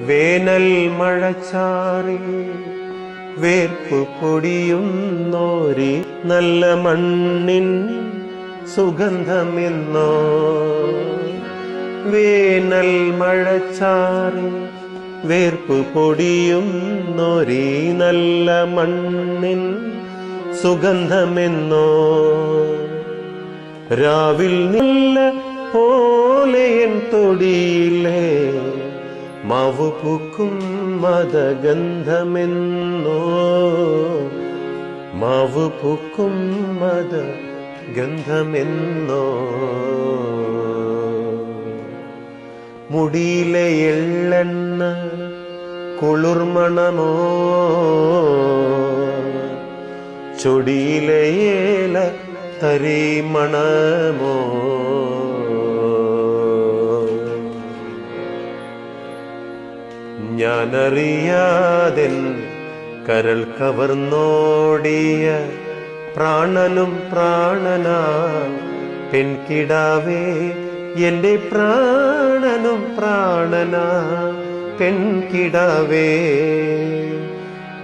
വേനൽ മഴച്ചാറി വേർപ്പ് പൊടിയുന്നോരി നല്ല മണ്ണിൻ സുഗന്ധമെന്നോ? വേനൽ മഴച്ചാറി വേർപ്പ് പൊടിയുന്നോരി നല്ല മണ്ണിൻ സുഗന്ധമെന്നോ? രാവിൽ നില്ല പോലെയൻ തൊടിയിലെ മാവു പൂക്കും മതഗന്ധമെന്നോ മത ഗന്ധമെന്നോ മുടിയിലെ എള്ളെണ്ണ കുളിർമണമോ? ചൊടിയിലെ ഏല തരിമണമോ? ഞാനറിയാതെൻ കരൾ കവർന്നോടിയ പ്രാണനും പ്രാണനാ. പെൺകിടാവേ എന്റെ പ്രാണനും പ്രാണനാ. പെൺകിടാവേ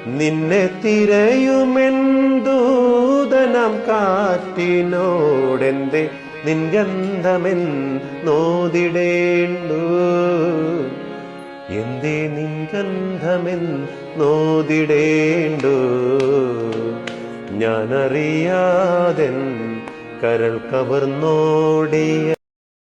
നിന്നെ തിരയുമെന്തൂതനം കാറ്റിനോടെന്തേ നിൻഗന്ധമെൻ നോതിടേണ്ടു. എന്തേ നിൻഗന്ധമെൻ നോതിടേണ്ടു? ഞാനറിയാതെൻ കരൾ കവർന്നോടിയ